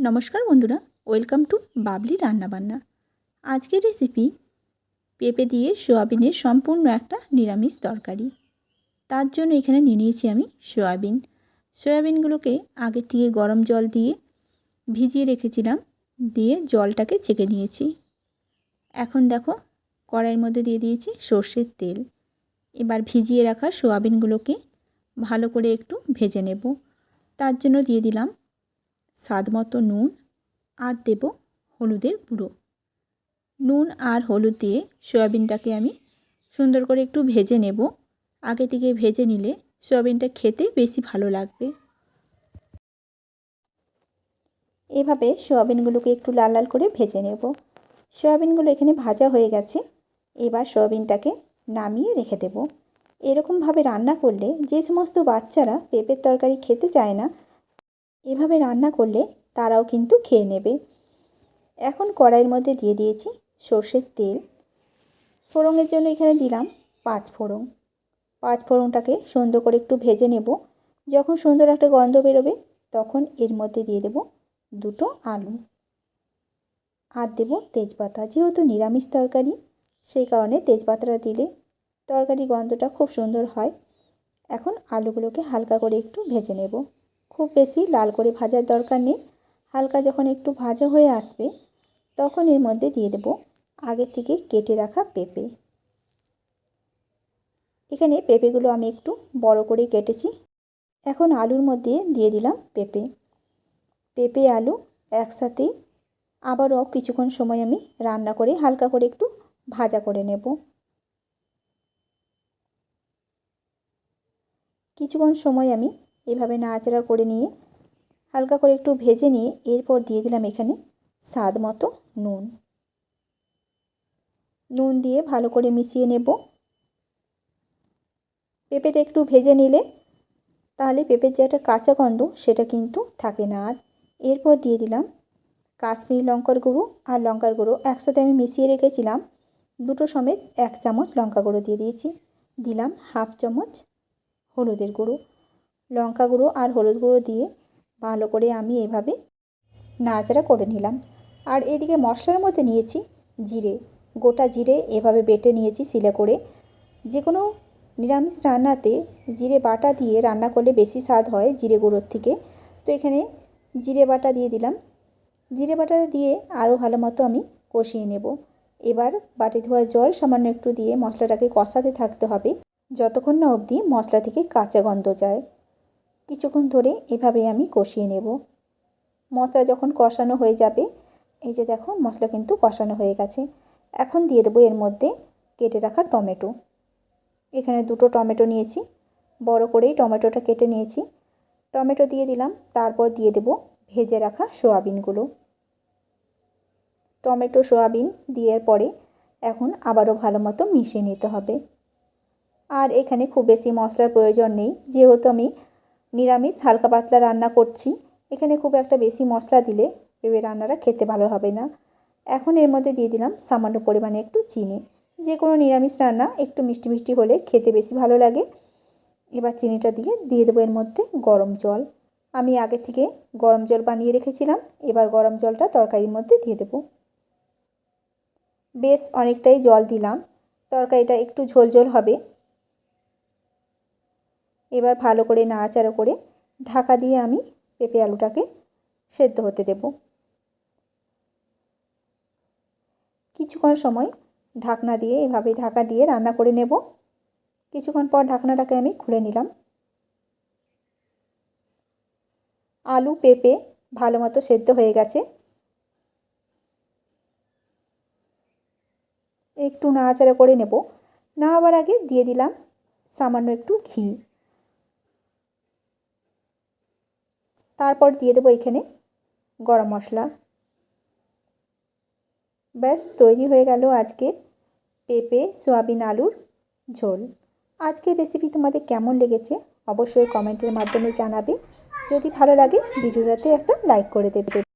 নমস্কার বন্ধুরা, welcome to Babli রান্নাবান্না। আজকের রেসিপি, পেঁপে দিয়ে সোয়াবিনের সম্পূর্ণ একটা নিরামিষ তরকারি। তার জন্য এখানে নিয়ে নিয়েছি আমি সোয়াবিন। সোয়াবিনগুলোকে আগে থেকে গরম জল দিয়ে ভিজিয়ে রেখেছিলাম, দিয়ে জলটাকে ছেঁকে নিয়েছি। এখন দেখো, কড়াইয়ের মধ্যে দিয়ে দিয়েছি সর্ষের তেল। এবার ভিজিয়ে রাখা সোয়াবিনগুলোকে ভালো করে একটু ভেজে নেব। তার জন্য দিয়ে দিলাম স্বাদ মতো নুন আর দেব হলুদের গুঁড়ো। নুন আর হলুদ দিয়ে সয়াবিনটাকে আমি সুন্দর করে একটু ভেজে নেব। আগে থেকে ভেজে নিলে সয়াবিনটা খেতে বেশি ভালো লাগবে। এভাবে সয়াবিনগুলোকে একটু লাল লাল করে ভেজে নেব। সয়াবিনগুলো এখানে ভাজা হয়ে গেছে। এবার সয়াবিনটাকে নামিয়ে রেখে দেব। এরকমভাবে রান্না করলে যে সমস্ত বাচ্চারা পেঁপের তরকারি খেতে চায় না এভাবে রান্না করলে তারাও কিন্তু খেয়ে নেবে। এখন কড়াইয়ের মধ্যে দিয়ে দিয়েছি সর্ষের তেল। ফোড়নের জন্য এখানে দিলাম পাঁচ ফোড়ন। পাঁচ ফোড়নটাকে সুন্দর করে একটু ভেজে নেব। যখন সুন্দর একটা গন্ধ বেরোবে, তখন এর মধ্যে দিয়ে দেব দুটো আলু। আর দেব তেজপাতা। যেহেতু নিরামিষ তরকারি, সেই কারণে তেজপাতাটা দিলে তরকারি গন্ধটা খুব সুন্দর হয়। এখন আলুগুলোকে হালকা করে একটু ভেজে নেব। খুব বেশি লাল করে ভাজার দরকার নেই। হালকা যখন একটু ভাজা হয়ে আসবে, তখন এর মধ্যে দিয়ে দেব আগে থেকে কেটে রাখা পেঁপে। এখানে পেঁপেগুলো আমি একটু বড় করে কেটেছি। এখন আলুর মধ্যে দিয়ে দিলাম পেঁপে। পেঁপে, আলু একসাথে আবারও কিছুক্ষণ সময় আমি রান্না করে হালকা করে একটু ভাজা করে নেব। কিছুক্ষণ সময় আমি এভাবে নাড়াচাড়া করে নিয়ে হালকা করে একটু ভেজে নিয়ে এরপর দিয়ে দিলাম এখানে স্বাদ মতো নুন। নুন দিয়ে ভালো করে মিশিয়ে নেব। পেঁপেটা একটু ভেজে নিলে তাহলে পেঁপের যে একটা কাঁচা গন্ধ সেটা কিন্তু থাকে না। আর এরপর দিয়ে দিলাম কাশ্মীরি লঙ্কার গুঁড়ো আর লঙ্কার গুঁড়ো একসাথে আমি মিশিয়ে রেখেছিলাম। দুটো সমেত এক চামচ লঙ্কা গুঁড়ো দিয়ে দিয়েছি। দিলাম হাফ চামচ হলুদের গুঁড়ো। লঙ্কা গুঁড়ো আর হলুদ গুঁড়ো দিয়ে ভালো করে আমি এভাবে নাড়াচাড়া করে নিলাম। আর এদিকে মশলার মধ্যে নিয়েছি জিরে। গোটা জিরে এভাবে বেটে নিয়েছি সিলে করে। যে কোনো নিরামিষ রান্নাতে জিরে বাটা দিয়ে রান্না করলে বেশি স্বাদ হয় জিরে গুঁড়োর থেকে। তো এখানে জিরে বাটা দিয়ে দিলাম। জিরে বাটা দিয়ে আরও ভালো মতো আমি কষিয়ে নেব। এবার বাটি ধোয়া জল সামান্য একটু দিয়ে মশলাটাকে কষাতে থাকতে হবে। যতক্ষণ না অবধি মশলা থেকে কাঁচা গন্ধ যায়। কিছুক্ষণ ধরে এভাবে আমি কষিয়ে নেব। মশলা যখন কষানো হয়ে যাবে, এই যে দেখো মশলা কিন্তু কষানো হয়ে গেছে। এখন দিয়ে দেবো এর মধ্যে কেটে রাখা টমেটো। এখানে দুটো টমেটো নিয়েছি। বড় করেই টমেটোটা কেটে নিয়েছি। টমেটো দিয়ে দিলাম, তারপর দিয়ে দেব ভেজে রাখা সোয়াবিনগুলো। টমেটো, সোয়াবিন দেওয়ার পরে এখন আবারও ভালো মতো মিশিয়ে নিতে হবে। আর এখানে খুব বেশি মশলার প্রয়োজন নেই। যেহেতু আমি নিরামিষ, হালকা পাতলা রান্না করছি। এখানে খুব একটা বেশি মশলা দিলে পেঁপে রান্নাটা খেতে ভালো হবে না। এখন এর মধ্যে দিয়ে দিলাম সামান্য পরিমাণে একটু চিনি। যে কোনো নিরামিষ রান্না একটু মিষ্টি মিষ্টি হলে খেতে বেশি ভালো লাগে। এবার চিনিটা দিয়ে দিয়ে দেবো এর মধ্যে গরম জল। আমি আগে থেকে গরম জল বানিয়ে রেখেছিলাম। এবার গরম জলটা তরকারির মধ্যে দিয়ে দেবো। বেশ অনেকটাই জল দিলাম। তরকারিটা একটু ঝোল ঝোল হবে। এবার ভালো করে নাড়াচাড়া করে ঢাকা দিয়ে আমি পেঁপে আলুটাকে সেদ্ধ হতে দেব। কিছুক্ষণ সময় ঢাকনা দিয়ে এভাবে ঢাকা দিয়ে রান্না করে নেব। কিছুক্ষণ পর ঢাকনাটাকে আমি খুলে নিলাম। আলু, পেঁপে ভালো মতো সেদ্ধ হয়ে গেছে। একটু নাড়াচাড়া করে নেব। নামাবার আগে দিয়ে দিলাম সামান্য একটু ঘি। তারপর দিয়ে দেবো এখানে গরম মশলা। ব্যাস, তৈরি হয়ে গেল আজকের পেঁপে, সোয়াবিন আলুর ঝোল। আজকের রেসিপি তোমাদের কেমন লেগেছে অবশ্যই কমেন্টের মাধ্যমে জানাবে। যদি ভালো লাগে, ভিডিওটাতে একটা লাইক করে দেবে।